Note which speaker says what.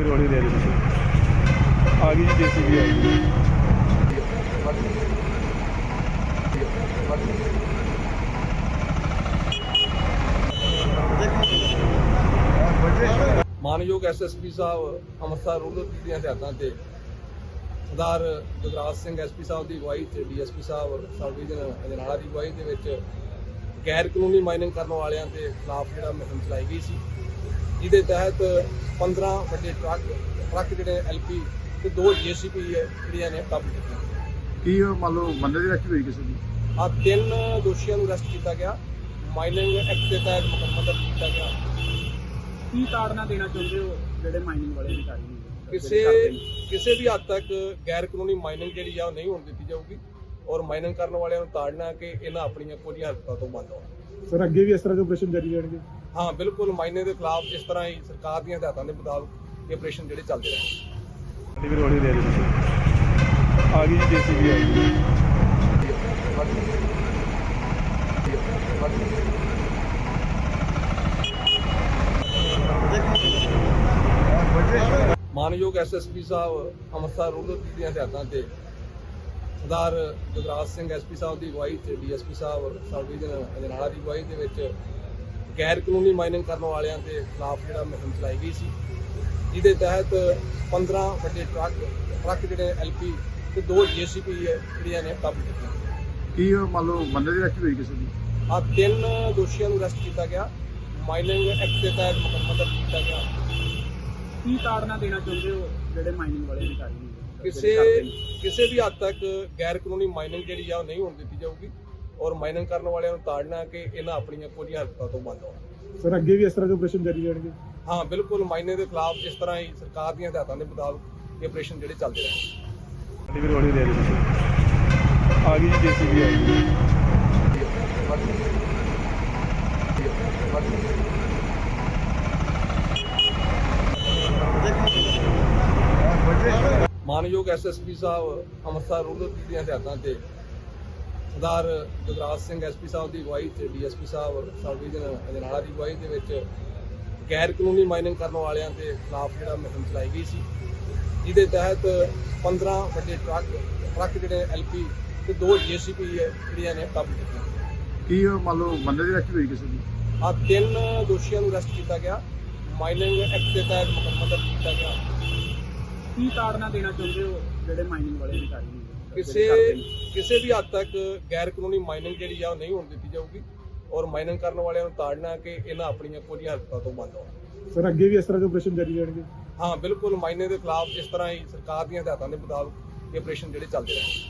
Speaker 1: ਵੀਰ ਹੌਲੀ ਦੇ ਦੇ ਆ ਗਈ ਜੀ ਜੀਸੀਬੀ ਆ ਗਈ
Speaker 2: ਮਾਨਯੋਗ ਐਸਐਸਪੀ ਸਾਹਿਬ, ਅੰਮ੍ਰਿਤਸਰ ਰੂਰਲ ਦੀਆਂ ਹਦਾਇਤਾਂ ਤੇ ਸਰਦਾਰ ਜਗਰਾਜ ਸਿੰਘ ਐਸਪੀ ਸਾਹਿਬ ਦੀ ਅਗਵਾਈ ਤੇ DSP sahib sub division Ajnala ਦੀ ਅਗਵਾਈ ਦੇ ਵਿੱਚ ਗੈਰ ਕਾਨੂੰਨੀ ਮਾਈਨਿੰਗ ਕਰਨ ਵਾਲਿਆਂ ਦੇ ਖਿਲਾਫ ਜਿਹੜਾ ਮੁਹਿੰਮ ਚਲਾਈ ਗਈ ਸੀ। ਜਿਹਦੇ ਤਹਿਤ 15 ਵੱਡੇ ਟਰੱਕ ਟਰੱਕ ਜਿਹੜੇ ਐਲਪੀ ਤੇ ਦੋ ਜੀਸੀਪੀ ਜਿਹੜੀਆਂ ਨੇ ਕਾਬੂ ਕੀਤੀਆਂ।
Speaker 1: ਕੀ ਉਹ ਮੰਨ ਲਓ ਬੰਦੇ ਦੀ ਰੱਖੀ ਹੋਈ ਕਿਸੇ ਦੀ?
Speaker 2: ਆ ਤਿੰਨ ਦੋਸ਼ੀਆਂ ਨੂੰ ਅਰੈਸਟ ਕੀਤਾ ਗਿਆ ਮਾਈਨਿੰਗ ਐਕਟ ਦੇ ਤਹਿਤ ਮੁਕੱਦਮਾ ਦਰਜ ਕੀਤਾ ਗਿਆ।
Speaker 3: ਕੀ ਤਾੜਨਾ ਦੇਣਾ ਚਾਹੁੰਦੇ ਹੋ ਜਿਹੜੇ ਮਾਈਨਿੰਗ ਵਾਲੇ ਅਧਿਕਾਰੀ ਨੇ?
Speaker 2: ਕਿਸੇ ਕਿਸੇ ਵੀ ਹੱਦ ਤੱਕ ਗੈਰ ਕਾਨੂੰਨੀ ਮਾਈਨਿੰਗ ਜਿਹੜੀ ਆ ਉਹ ਨਹੀਂ ਹੋਣ ਦਿੱਤੀ ਜਾਊਗੀ। ਔਰ ਮਾਈਨਿੰਗ ਕਰਨ ਵਾਲਿਆਂ ਨੂੰ ਤਾੜਨਾ ਕਿ ਇਹਨਾਂ ਆਪਣੀਆਂ ਕੋਝੀਆਂ ਹਰਕਤਾਂ ਤੋਂ ਬੰਦ ਹੋਣ।
Speaker 1: ਸਰ ਅੱਗੇ ਵੀ ਇਸ ਤਰ੍ਹਾਂ ਦੇ ਆਪਰੇਸ਼ਨ ਜਾਰੀ ਰਹਿਣਗੇ?
Speaker 2: ਹਾਂ ਬਿਲਕੁਲ ਮਾਈਨੇ ਦੇ ਖਿਲਾਫ ਇਸ ਤਰ੍ਹਾਂ ਹੀ ਸਰਕਾਰ ਦੀਆਂ ਹਦਾਇਤਾਂ ਦੇ ਮੁਤਾਬਕ ਇਹ ਆਪਰੇਸ਼ਨ ਜਿਹੜੇ ਚੱਲਦੇ ਰਹਿਣਗੇ
Speaker 1: ਵੀਰ ਹੌਲੀ ਦੇ ਦੇ ਤੁਸੀਂ ਆ ਗਈ ਜੀ ਜੀਸੀਬੀ ਆ ਗਈ
Speaker 2: ਮਾਨਯੋਗ ਐਸਐਸਪੀ ਸਾਹਿਬ ਅੰਮ੍ਰਿਤਸਰ ਰੂਰਲ ਦੀਆਂ ਹਦਾਇਤਾਂ ਤੇ ਸਰਦਾਰ ਜਗਰਾਜ ਸਿੰਘ ਐਸਪੀ ਸਾਹਿਬ ਦੀ ਅਗਵਾਈ ਤੇ DSP sahib sub division Ajnala ਦੀ ਅਗਵਾਈ ਦੇ ਵਿੱਚ ਗੈਰ ਕਾਨੂੰਨੀ ਮਾਈਨਿੰਗ ਕਰਨ ਵਾਲਿਆਂ ਦੇ ਖਿਲਾਫ ਜਿਹੜਾ ਮੁਹਿੰਮ ਚਲਾਈ ਗਈ ਸੀ ਜਿਹਦੇ ਤਹਿਤ 15 ਵੱਡੇ ਟਰੱਕ ਟਰੱਕ ਜਿਹੜੇ ਐਲਪੀ ਤੇ ਦੋ ਜੀਸੀਪੀ ਜਿਹੜੀਆਂ ਨੇ ਕਾਬੂ ਕੀਤੀਆਂ।
Speaker 1: ਕੀ ਉਹ ਮੰਨ ਲਓ ਬੰਦੇ ਦੀ ਰੱਖੀ ਹੋਈ ਕਿਸੇ ਦੀ?
Speaker 2: ਆ ਤਿੰਨ ਦੋਸ਼ੀਆਂ ਨੂੰ ਅਰੈਸਟ ਕੀਤਾ ਗਿਆ। ਮਾਈਨਿੰਗ ਐਕਟ ਦੇ ਤਹਿਤ ਮੁਕੱਦਮਾ ਦਰਜ ਕੀਤਾ ਗਿਆ।
Speaker 3: ਕੀ ਤਾੜਨਾ ਦੇਣਾ ਚਾਹੁੰਦੇ ਹੋ ਜਿਹੜੇ ਮਾਈਨਿੰਗ ਵਾਲੇ ਅਧਿਕਾਰੀ ਨੇ?
Speaker 2: ਕਿਸੇ ਕਿਸੇ ਵੀ ਹੱਦ ਤੱਕ ਗੈਰ ਕਾਨੂੰਨੀ ਮਾਈਨਿੰਗ ਜਿਹੜੀ ਆ ਉਹ ਨਹੀਂ ਹੋਣ ਦਿੱਤੀ ਜਾਊਗੀ ਔਰ ਮਾਈਨਿੰਗ ਕਰਨ ਵਾਲਿਆਂ ਨੂੰ ਤਾੜਨਾ ਕਿ ਇਹਨਾਂ ਆਪਣੀਆਂ ਕੋਝੀਆਂ ਹਰਕਤਾਂ ਤੋਂ ਬੰਦ ਹੋਣ।
Speaker 1: ਸਰ ਅੱਗੇ ਵੀ ਇਸ ਤਰ੍ਹਾਂ ਦੇ ਆਪਰੇਸ਼ਨ ਜਾਰੀ ਰਹਿਣਗੇ?
Speaker 2: ਹਾਂ ਬਿਲਕੁਲ ਮਾਈਨੇ ਦੇ ਖਿਲਾਫ ਇਸ ਤਰ੍ਹਾਂ ਹੀ ਸਰਕਾਰ ਦੀਆਂ ਹਦਾਇਤਾਂ ਦੇ ਮੁਤਾਬਕ ਇਹ ਆਪਰੇਸ਼ਨ ਜਿਹੜੇ ਚੱਲਦੇ ਰਹਿਣਗੇ।
Speaker 1: ਵੀਰ ਹੌਲੀ ਦੇ ਦੇ ਤੁਸੀਂ ਆ ਗਈ ਜੀ ਜੀਸੀਬੀ ਆ ਗਈ
Speaker 2: ਮਾਨਯੋਗ ਐਸਐਸਪੀ ਸਾਹਿਬ ਅੰਮ੍ਰਿਤਸਰ ਰੂਰਲ ਦੀਆਂ ਹਦਾਇਤਾਂ ਤੇ ਸਰਦਾਰ ਜਗਰਾਜ ਸਿੰਘ ਐਸਪੀ ਸਾਹਿਬ ਦੀ ਅਗਵਾਈ ਤੇ DSP sahib sub division Ajnala ਦੀ ਅਗਵਾਈ ਦੇ ਵਿੱਚ ਗੈਰ ਕਾਨੂੰਨੀ ਮਾਈਨਿੰਗ ਕਰਨ ਵਾਲਿਆਂ ਦੇ ਖਿਲਾਫ ਜਿਹੜਾ ਮੁਹਿੰਮ ਚਲਾਈ ਗਈ ਸੀ। ਜਿਹਦੇ ਤਹਿਤ 15 ਵੱਡੇ ਟਰੱਕ ਟਰੱਕ ਜਿਹੜੇ ਐਲਪੀ ਤੇ ਦੋ ਜੀਸੀਪੀ ਜਿਹੜੀਆਂ ਨੇ ਕਾਬੂ ਕੀਤੀਆਂ।
Speaker 1: ਕੀ ਮੰਨ ਲਓ ਬੰਦੇ ਦੀ ਰੱਖੀ ਹੋਈ ਕਿਸੇ ਦੀ?
Speaker 2: ਆ ਤਿੰਨ ਦੋਸ਼ੀਆਂ ਨੂੰ ਅਰੈਸਟ ਕੀਤਾ ਗਿਆ। ਮਾਈਨਿੰਗ ਐਕਟ ਦੇ ਤਹਿਤ ਦਰਜ ਕੀਤਾ ਗਿਆ।
Speaker 3: ਕੀ ਤਾੜਨਾ ਦੇਣਾ ਚਾਹੁੰਦੇ ਹੋ ਜਿਹੜੇ ਮਾਈਨਿੰਗ ਵਾਲੇ ਅਧਿਕਾਰੀ ਨੇ?
Speaker 2: ਕਿਸੇ ਕਿਸੇ ਵੀ ਹੱਦ ਤੱਕ ਗੈਰ ਕਾਨੂੰਨੀ ਮਾਈਨਿੰਗ ਜਿਹੜੀ ਆ ਉਹ ਨਹੀਂ ਹੋਣ ਦਿੱਤੀ ਜਾਊਗੀ ਔਰ ਮਾਈਨਿੰਗ ਕਰਨ ਵਾਲਿਆਂ ਨੂੰ ਤਾੜਨਾ ਕਿ ਇਹਨਾਂ ਆਪਣੀਆਂ ਕੋਝੀਆਂ ਹਰਕਤਾਂ ਤੋਂ ਬੰਦ ਹੋਣ।
Speaker 1: ਸਰ ਅੱਗੇ ਵੀ ਇਸ ਤਰ੍ਹਾਂ ਦੇ ਆਪਰੇਸ਼ਨ ਜਾਰੀ ਰਹਿਣਗੇ?
Speaker 2: ਹਾਂ ਬਿਲਕੁਲ ਮਾਈਨੇ ਦੇ ਖਿਲਾਫ ਇਸ ਤਰ੍ਹਾਂ ਹੀ ਸਰਕਾਰ ਦੀਆਂ ਹਦਾਇਤਾਂ ਦੇ ਮੁਤਾਬਕ ਇਹ ਆਪਰੇਸ਼ਨ ਜਿਹੜੇ ਚੱਲਦੇ ਰਹਿਣਗੇ।